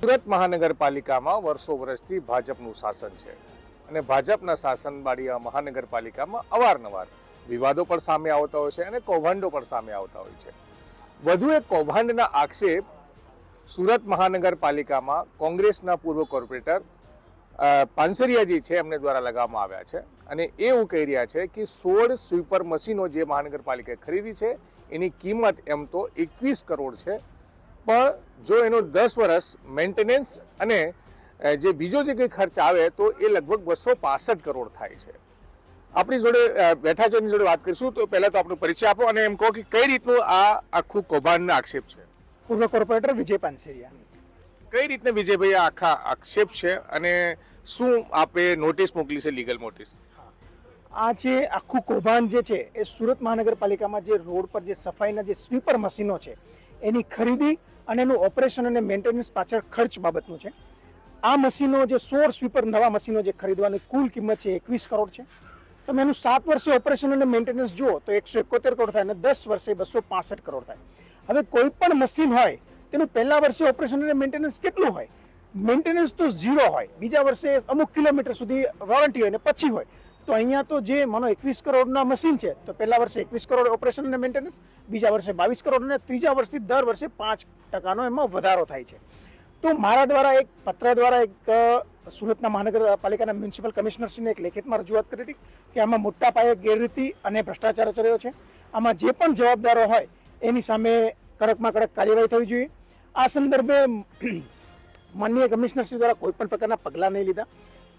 સુરત મહાનગરપાલિકામાં વર્ષો વર્ષથી ભાજપનું શાસન છે અને ભાજપના શાસનવાળી આ મહાનગરપાલિકામાં અવારનવાર વિવાદો પણ સામે આવતા હોય છે અને કૌભાંડો પણ સામે આવતા હોય છે. વધુ એક કૌભાંડના આક્ષેપ સુરત મહાનગરપાલિકામાં કોંગ્રેસના પૂર્વ કોર્પોરેટર પાનસરિયાજી છે, એમને દ્વારા લગાવવામાં આવ્યા છે અને એ એવું કહી રહ્યા છે કે સોળ સ્વીપર મશીનો જે મહાનગરપાલિકાએ ખરીદી છે, એની કિંમત એમ તો એકવીસ કરોડ છે પણ જો એનો દસ વર્ષ મેન્ટેનન્સ અને જે બીજો જે કંઈ ખર્ચ આવે તો એ લગભગ બસો પાસઠ કરોડ થાય છે. આપણી જોડે બેઠા છે એની જોડે વાત કરીશું તો પહેલાં તો આપણો પરિચય આપો અને એમ કહો કે કઈ રીતનું આ આખું કૌભાંડનો આક્ષેપ છે? પૂર્વ કોર્પોરેટર વિજય પાનસેરિયા. કઈ રીતના વિજયભાઈ આખા આક્ષેપ છે અને શું આપે નોટિસ મોકલી છે લીગલ નોટિસ આ જે આખું કૌભાંડ જે છે એ સુરત મહાનગરપાલિકામાં જે રોડ પર જે સફાઈના જે સ્વીપર મશીનો છે એની ખરીદી અને એનું ઓપરેશન અને મેન્ટેનન્સ પાછળ ખર્ચ બાબતનું છે. આ મશીનો જે સોર સ્વીપર નવા મશીનો જે ખરીદવાની કુલ કિંમત છે એકવીસ કરોડ છે. તમે એનું સાત વર્ષે ઓપરેશન અને મેન્ટેનન્સ જુઓ તો એકસો એકોતેર કરોડ થાય અને દસ વર્ષે બસો પાસઠ કરોડ થાય. હવે કોઈ પણ મશીન હોય, તેનું પહેલા વર્ષે ઓપરેશન અને મેન્ટેનન્સ કેટલું હોય? મેન્ટેનન્સ તો ઝીરો હોય. બીજા વર્ષે અમુક કિલોમીટર સુધી વોરંટી હોય ને પછી હોય. તો અહીંયા તો જે માનો એકવીસ કરોડના મશીન છે, તો પહેલા વર્ષે એકવીસ કરોડ ઓપરેશન અને મેન્ટેનન્સ બીજા વર્ષે બાવીસ કરોડ અને ત્રીજા વર્ષથી દર વર્ષે પાંચ ટકાનો એમાં વધારો થાય છે. તો મારા દ્વારા એક, પત્ર દ્વારા એક સુરતના મહાનગરપાલિકાના મ્યુનિસિપલ કમિશનરશ્રીને એક લેખિતમાં રજૂઆત કરી હતી કે આમાં મોટા પાયે ગેરરીતિ અને ભ્રષ્ટાચાર આચર્યો છે. આમાં જે પણ જવાબદારો હોય, એની સામે કડકમાં કડક કાર્યવાહી થવી જોઈએ. આ સંદર્ભે માનનીય કમિશનરશ્રી દ્વારા કોઈ પણ પ્રકારના પગલાં નહીં લીધા.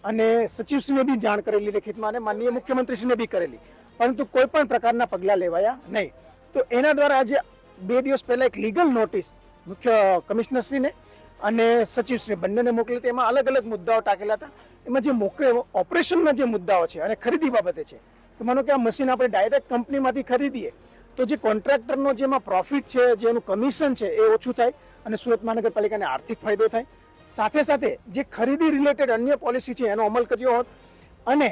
અને સચિવશ્રીને બી જાણ કરેલી લેખિતમાં અને માનનીય મુખ્યમંત્રીશ્રીને બી કરેલી. પરંતુ કોઈ પણ પ્રકારના પગલાં લેવાયા નહીં. તો એના દ્વારા આજે બે દિવસ પહેલાં એક લીગલ નોટિસ મુખ્ય કમિશનરશ્રીને અને સચિવશ્રી બંનેને મોકલી એમાં અલગ અલગ મુદ્દાઓ ટાંકેલા હતા. એમાં જે મોકલે, ઓપરેશનના જે મુદ્દાઓ છે અને ખરીદી બાબતે છે. તો માનો કે આ મશીન આપણે ડાયરેક્ટ કંપનીમાંથી ખરીદીએ, તો જે કોન્ટ્રાક્ટરનો જેમાં પ્રોફિટ છે જેનું કમિશન છે, એ ઓછું થાય અને સુરત મહાનગરપાલિકાને આર્થિક ફાયદો થાય. સાથે સાથે જે ખરીદી રિલેટેડ અન્ય પોલિસી છે, એનો અમલ કર્યો હોત. અને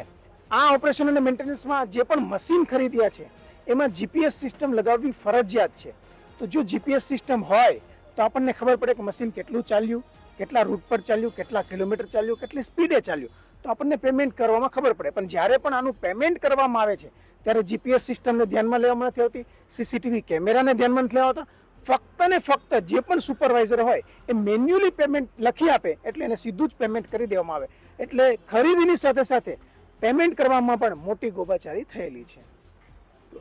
આ ઓપરેશન અને મેન્ટેનન્સમાં જે પણ મશીન ખરીદ્યા છે, એમાં જીપીએસ સિસ્ટમ લગાવવી ફરજિયાત છે. તો જો જીપીએસ સિસ્ટમ હોય, તો આપણને ખબર પડે કે મશીન કેટલું ચાલ્યું, કેટલા રૂટ પર ચાલ્યું, કેટલા કિલોમીટર ચાલ્યું, કેટલી સ્પીડે ચાલ્યું. તો આપણને પેમેન્ટ કરવામાં ખબર પડે. પણ જ્યારે પણ આનું પેમેન્ટ કરવામાં આવે છે, ત્યારે જીપીએસ સિસ્ટમને ધ્યાનમાં લેવામાં નથી આવતી. સીસીટીવી કેમેરાને ધ્યાનમાં નથી આવતા ફક્ત ને ફક્ત જે પણ સુપરવાઇઝર હોય એ મેન્યુઅલી પેમેન્ટ લખી આપે એટલે એને સીધું જ પેમેન્ટ કરી દેવામાં આવે. એટલે ખરીદીની સાથે સાથે પેમેન્ટ કરવામાં પણ મોટી ગોબાચારી થયેલી છે.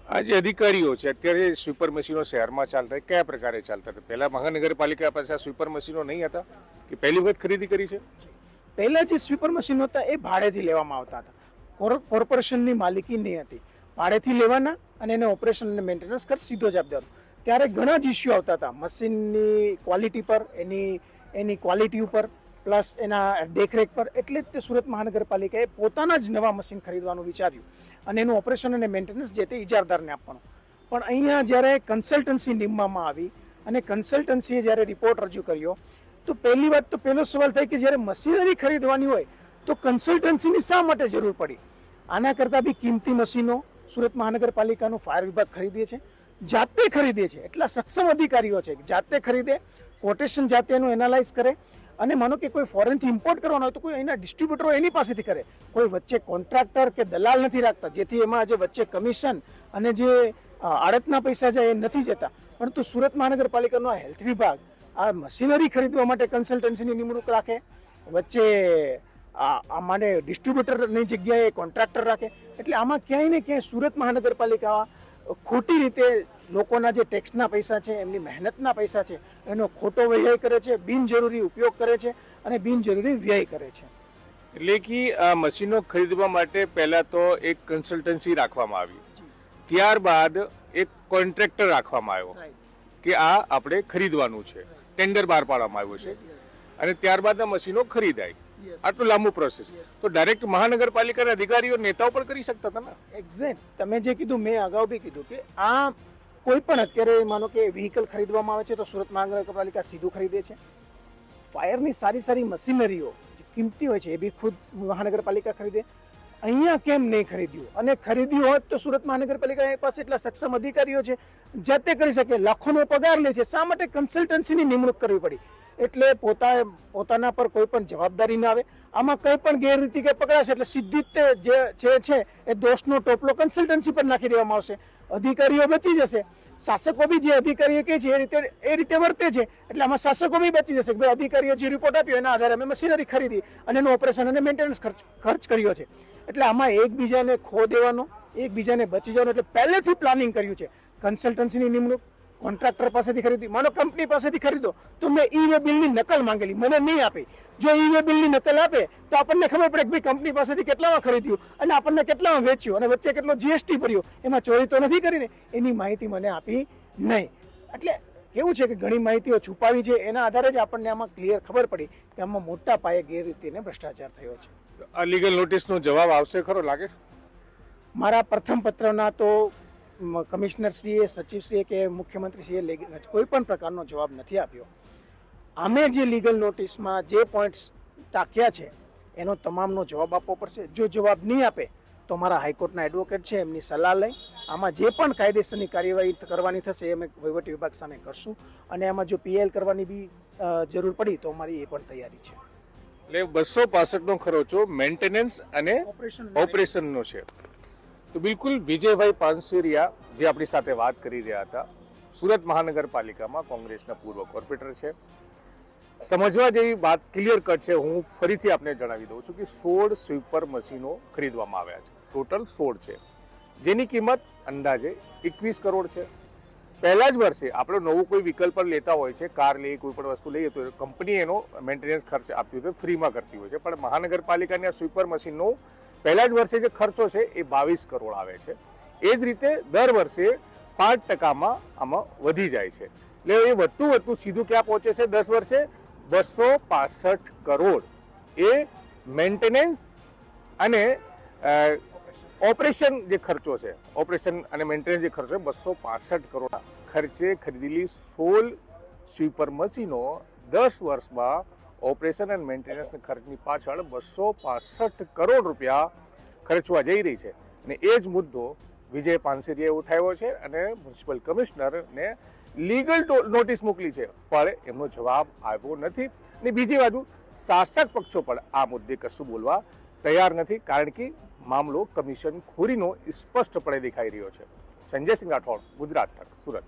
આ જે અધિકારીઓ છે અત્યારે સ્વીપર મશીનો શહેરમાં ચાલતા કયા પ્રકારે ચાલતા હતા? પહેલા મહાનગરપાલિકા પાસે આ સ્વીપર મશીનો નહીં હતા? કે પહેલી વખત ખરીદી કરી છે? પહેલા જે સ્વીપર મશીનો હતા એ ભાડેથી લેવામાં આવતા હતા. કોર- કોર્પોરેશનની માલિકી નહીં હતી. ભાડેથી લેવાના અને એને ઓપરેશન અને મેન્ટેનન્સ ખર્ચ સીધો જ આપી દેવાનો. ત્યારે ઘણા જ ઇસ્યુ આવતા હતા. મશીનની ક્વોલિટી પર, એની એની ક્વોલિટી ઉપર પ્લસ એના દેખરેખ પર, એટલે જ તે સુરત મહાનગરપાલિકાએ પોતાના જ નવા મશીન ખરીદવાનું વિચાર્યું અને એનું ઓપરેશન અને મેન્ટેનન્સ જે તે ઇજારદારને આપવાનું. પણ અહીંયા જ્યારે કન્સલ્ટન્સી નીમવામાં આવી અને કન્સલ્ટન્સીએ જ્યારે રિપોર્ટ રજૂ કર્યો, તો પહેલી વાત તો પહેલો સવાલ થાય કે જ્યારે મશીનરી ખરીદવાની હોય, તો કન્સલ્ટન્સીની શા માટે જરૂર પડી? આના કરતાં બી કિંમતી મશીનો સુરત મહાનગરપાલિકાનું ફાયર વિભાગ ખરીદે છે. જાતે ખરીદે છે. એટલા સક્ષમ અધિકારીઓ છે જાતે ખરીદે કોટેશન જાતે એનું એનાલાઇઝ કરે અને માનો કે કોઈ ફોરેનથી ઇમ્પોર્ટ કરવાનો હોય તો કોઈ અહીંના ડિસ્ટ્રીબ્યુટરો એની પાસેથી કરે. કોઈ વચ્ચે કોન્ટ્રાક્ટર કે દલાલ નથી રાખતા, જેથી એમાં જે વચ્ચે કમિશન અને જે આડતના પૈસા જાય એ નથી જતા. પરંતુ સુરત મહાનગરપાલિકાનો આ હેલ્થ વિભાગ આ મશીનરી ખરીદવા માટે કન્સલ્ટન્સીની નિમણૂક રાખે, વચ્ચે આ માટે ડિસ્ટ્રીબ્યુટરની જગ્યાએ કોન્ટ્રાક્ટર રાખે. એટલે આમાં ક્યાંય ને ક્યાંય સુરત મહાનગરપાલિકા ખોટી રીતે લોકોના જે ટેક્સના પૈસા છે એમની મહેનતના પૈસા છે એનો ખોટો વ્યય કરે છે બિનજરૂરી ઉપયોગ કરે છે અને બિનજરૂરી વ્યય કરે છે. એટલે કે આ મશીનો ખરીદવા માટે પહેલા તો એક કન્સલ્ટન્સી રાખવામાં આવી. ત્યારબાદ એક કોન્ટ્રાક્ટર રાખવામાં આવ્યો કે આ આપણે ખરીદવાનું છે. ટેન્ડર બહાર પાડવામાં આવ્યું છે. અને ત્યારબાદ આ મશીનો ખરીદાય. આટલું લાંબુ પ્રોસેસ તો ડાયરેક્ટ મહાનગરપાલિકાના અધિકારીઓ નેતાઓ પણ કરી શકતા હતા ને એક્ઝેક્ટ તમે જે કીધું મેં અગાઉ બી કીધું કે આ કોઈ પણ અત્યારે માનો કે વ્હીકલ ખરીદવામાં આવે છે તો સુરત મહાનગરપાલિકા સીધું ખરીદે છે. ફાયરની સારી સારી મશીનરીઓ જે કિંમતી હોય છે એ બી ખુદ મહાનગરપાલિકા ખરીદે. અહીંયા કેમ નહીં ખરીદ્યું? અને ખરીદ્યું હોત તો સુરત મહાનગરપાલિકા પાસે એટલા સક્ષમ અધિકારીઓ છે જાતે કરી શકે લાખોનો પગાર લે છે. શા માટે કન્સલ્ટન્સીની નિમણૂક કરવી પડી? એટલે પોતા પોતાના પર કોઈ પણ જવાબદારી ના આવે. આમાં કંઈ પણ ગેરરીતિ કે પકડાશે એટલે સીધી જ છે એ દોષનો ટોપલો કન્સલ્ટન્સી પર નાખી દેવામાં આવશે. અધિકારીઓ બચી જશે. શાસકો બી જે અધિકારીઓ કહે છે એ રીતે એ રીતે વર્તે છે, એટલે આમાં શાસકો બી બચી જશે કે ભાઈ અધિકારીઓ જે રિપોર્ટ આપ્યો એના આધારે અમે મશીનરી ખરીદી અને એનું ઓપરેશન અને મેન્ટેનન્સ ખર્ચ ખર્ચ કર્યો છે. એટલે આમાં એકબીજાને ખો દેવાનો, એકબીજાને બચી જવાનો, એટલે પહેલેથી પ્લાનિંગ કર્યું છે. કન્સલ્ટન્સીની નિમણૂક કોન્ટ્રાક્ટર પાસેથી ખરીદી. માનો કંપની પાસેથી ખરીદો. તો મેં ઈ વે બિલની નકલ માંગેલી. મને નહીં આપી. જો ઈ વે બિલની નકલ આપે તો આપણને ખબર પડે કે ભાઈ કંપની પાસેથી કેટલામાં ખરીદ્યું અને આપણને કેટલામાં વેચ્યું અને વચ્ચે કેટલો જીએસટી ભર્યો. એમાં ચોરી તો નથી કરીને. એની માહિતી મને આપી નહીં. એટલે કેવું છે કે ઘણી માહિતીઓ છુપાવી છે. એના આધારે જ આપણને આમાં ક્લિયર ખબર પડી કે આમાં મોટા પાયે ગેરરીતિને ભ્રષ્ટાચાર થયો છે. આ લીગલ નોટિસનો જવાબ આવશે ખરો? લાગે મારા પ્રથમ પત્રના તો કમિશનરશ્રીએ સચિવશ્રીએ કે મુખ્યમંત્રીશ્રીએ કોઈ પણ પ્રકારનો જવાબ નથી આપ્યો. અમે જે લીગલ નોટિસમાં જે પોઈન્ટ્સ ટાંક્યા છે એનો તમામનો જવાબ આપવો પડશે. જો જવાબ નહીં આપે તો મારા હાઈકોર્ટના એડવોકેટ છે એમની સલાહ લઈ. આમાં જે પણ કાયદેસરની કાર્યવાહી કરવાની થશે એ અમે વહીવટી વિભાગ સામે કરશું. અને એમાં જો પીએલ કરવાની બી જરૂર પડી તો અમારી એ પણ તૈયારી છે. એટલે બસો પાસઠનો ખર્ચો મેન્ટેનન્સ અને ઓપરેશન ઓપરેશનનો છે. તો બિલકુલ વિજયભાઈ પાનસુરિયા જે આપણી સાથે વાત કરી રહ્યા હતા, સુરત મહાનગરપાલિકામાં કોંગ્રેસના પૂર્વ કોર્પોરેટર છે. સમજવા જેવી વાત ક્લિયર કટ છે, હું ફરીથી આપને જણાવી દઉં છું કે સોળ સ્વીપર મશીનો ખરીદવામાં આવ્યા છે. ટોટલ સોળ છે. જેની કિંમત અંદાજે એકવીસ કરોડ છે. પહેલા જ વર્ષે આપણે નવું કોઈ વિકલ્પ લેતા હોય છે, કાર લઈએ, કોઈ પણ વસ્તુ લઈએ, તો કંપની એનો મેન્ટેનન્સ ખર્ચ આપતી હોય તો ફ્રીમાં કરતી હોય છે. પણ મહાનગરપાલિકાની આ સ્વીપર મશીનનો પહેલા જ વર્ષે જે ખર્ચો છે એ બાવીસ કરોડ આવે છે. એ જ રીતે દર વર્ષે પાંચ ટકામાં આમાં વધી જાય છે. એટલે એ વધતું વધતું સીધું ક્યાં પહોંચે છે? દસ વર્ષે બસો પાસઠ કરોડ. એ મેન્ટેનન્સ અને ઓપરેશન જે ખર્ચો છે ઓપરેશન અને મેન્ટેનન્સ જે ખર્ચો છે, બસો પાસઠ કરોડ ખર્ચે ખરીદેલી સોલ સ્વીપર મશીનો દસ વર્ષમાં ઓપરેશન એન્ડ મેન્ટેનન્સ ખર્ચની પાછળ બસો પાસઠ કરોડ રૂપિયા ખર્ચવા જઈ રહી છે. અને એ જ મુદ્દો વિજય પાનસેરીએ ઉઠાવ્યો છે અને મ્યુનિસિપલ કમિશનરને લીગલ નોટિસ મોકલી છે. પણ એમનો જવાબ આવ્યો નથી. અને બીજી બાજુ, શાસક પક્ષો પણ આ મુદ્દે કશું બોલવા તૈયાર નથી, કારણ કે મામલો કમિશન ખોરીનો સ્પષ્ટપણે દેખાઈ રહ્યો છે. સંજય સિંહ રાઠોડ, ગુજરાત તક, સુરત.